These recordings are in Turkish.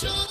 So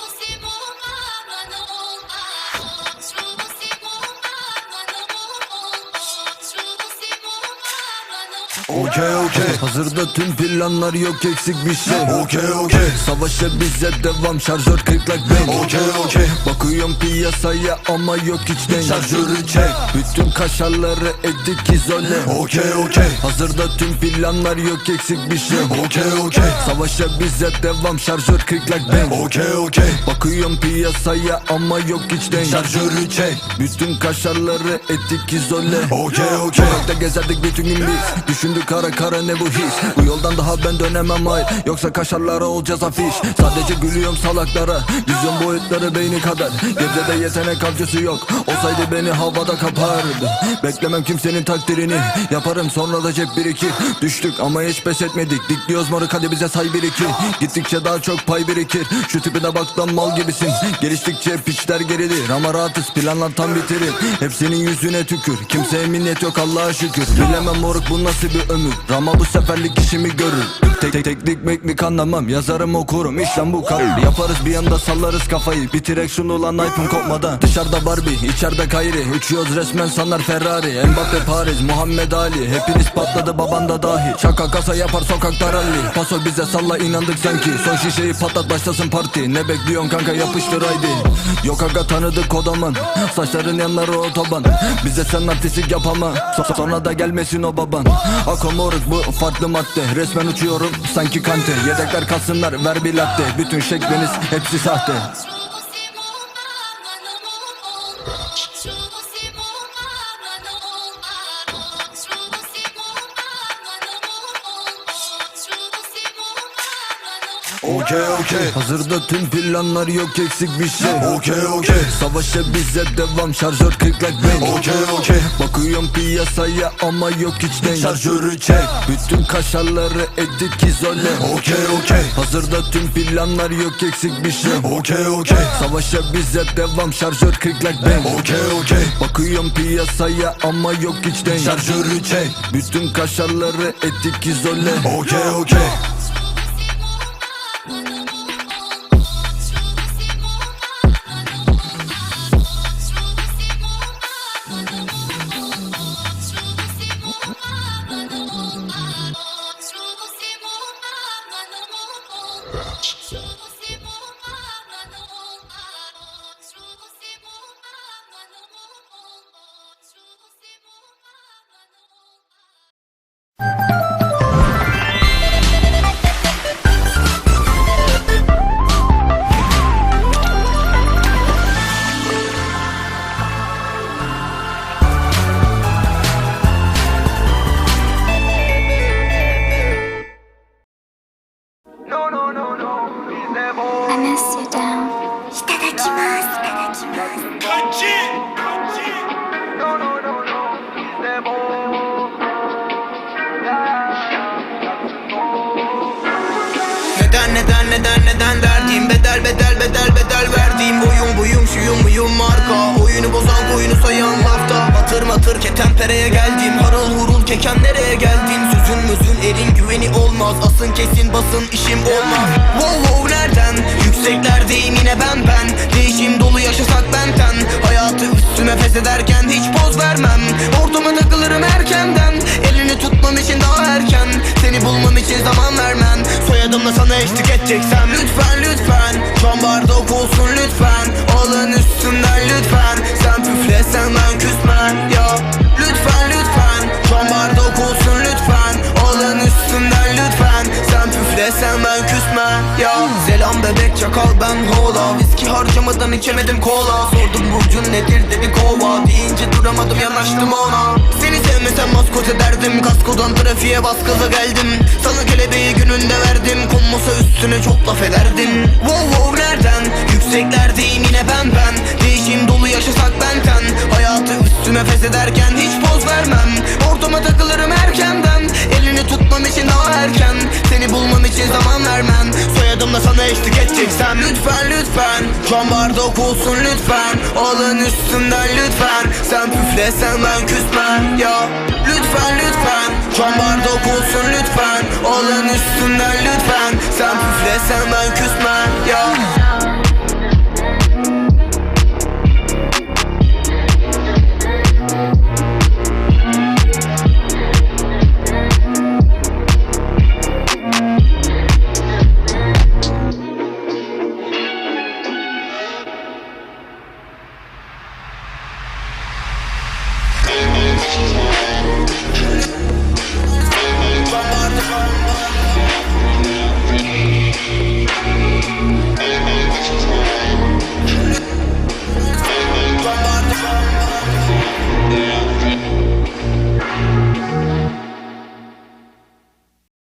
Okey okey. Hazırda tüm planlar yok eksik bir şey. Okey okey. Savaşa bize devam şarjör 40 like bang Okey okey. Bakıyorum piyasaya ama yok hiç denk. Şarjörü çek. Bütün kaşarları edik izole. Okey okey. Hazırda tüm planlar yok eksik bir şey. Okey okey. Savaşa bize devam şarjör 40 like bang Okey okey. Bakıyorum piyasaya ama yok hiç denk. Şarjörü çek. Bütün kaşarları etik izole. Okey okey. Sokakta gezerdik bütün gün biz Düşündük kara kara ne bu his? Bu yoldan daha ben dönemem hayır Yoksa kaşarlara olacağız afiş. Sadece gülüyorum salaklara. Vizyon boyutları beyni kadar. Gebze'de yetenek avcısı yok. Olsaydı beni havada kapardı. Beklemem kimsenin takdirini. Yaparım sonra da cep birikir Düştük ama hiç pes etmedik. Dikliyoruz moruk hadi bize say bir iki. Gittikçe daha çok pay birikir. Şu tipine bak lan mal gibisin. Geliştikçe piçler geridir Ama rahatız. Planlar tam bitirir. Hepsinin yüzüne tükür. Kimseye minnet yok Allah'a şükür. Bilemem moruk bu nasıl bir ömür. Rama bu seferlik işimi görür. Tek tek teknik meknik anlamam. Yazarım okurum. İşlem bu kadar. Yaparız bir anda sallarız kafayı. Bitirek şunu lan iPhone kopmadan. Dışarıda Barbie içeride Kayri Uçuyoruz resmen sanlar Ferrari. Mbappe Paris Muhammed Ali. Hepiniz patladı baban da dahil Şaka kasa yapar sokakta rally. Paso bize salla inandık sanki. Son şişeyi patlat başlasın parti. Ne bekliyorsun kanka? Yapıştır haydi. Yok aga tanıdık kodaman Saçların yanları otoban. Bize sen artistik yapama. So- Sonra da gelmesin o baban Ako moruk bu farklı madde. Resmen uçuyorum sanki kante. Yedekler kalsınlar ver bir latte. Bütün şekliniz hepsi sahte Okey okey. Hazırda tüm planlar yok eksik bir şey. Okey okey. Savaşa bize devam şarjör 40 like bang Okey okey. Bakıyorum piyasaya ama yok hiç denk Şarjörü çek. Bütün kaşarları edik izole. Okey okey. Hazırda tüm planlar yok eksik bir şey. Okey okey. Savaşa bize devam şarjör 40 like bang Okey okey. Bakıyorum piyasaya ama yok hiç denk Şarjörü çek. Bütün kaşarları edik izole. Okey okey neden derdim Bedel bedel bedel bedel verdiğim Boyun boyum şuyum buyum marka. Oyunu bozan koyunu sayan lafta. Batır matır ketenpereye geldim. Harıl hurul keken nereye geldin Sözün mözün elin güveni olmaz. Asın kesin basın işim olmaz. Wow wow nereden? Yükseklerdeyim yine ben ben. Değişim dolu yaşasak benten Hayatı üstüme feshederken hiç poz vermem. Ortama takılırım erkenden Çakal ben hola. Viski harcamadan içemedim kola. Sordum burcun nedir dedi kova. Deyince duramadım yanaştım ona. Seni sevmesem maskot ederdim. Kaskodan trafiğe baskılı geldim. Sana kelebeği gününde verdim. Konmasa üstüne çok laf ederdim. Wow wow nereden? Yükseklerdeyim yine ben ben Üstüme feshederken hiç poz vermem. Ortama takılırım erkenden. Elini tutmam için daha erken. Seni bulmam için zaman vermem. Soyadımla sana eşlik edeceksem Lütfen lütfen. Can bardak olsun lütfen. Alın üstümden lütfen. Sen püflesen ben küsmem. Ya Lütfen lütfen. Lütfen bardak olsun lütfen. Olan üstünden lütfen Bye.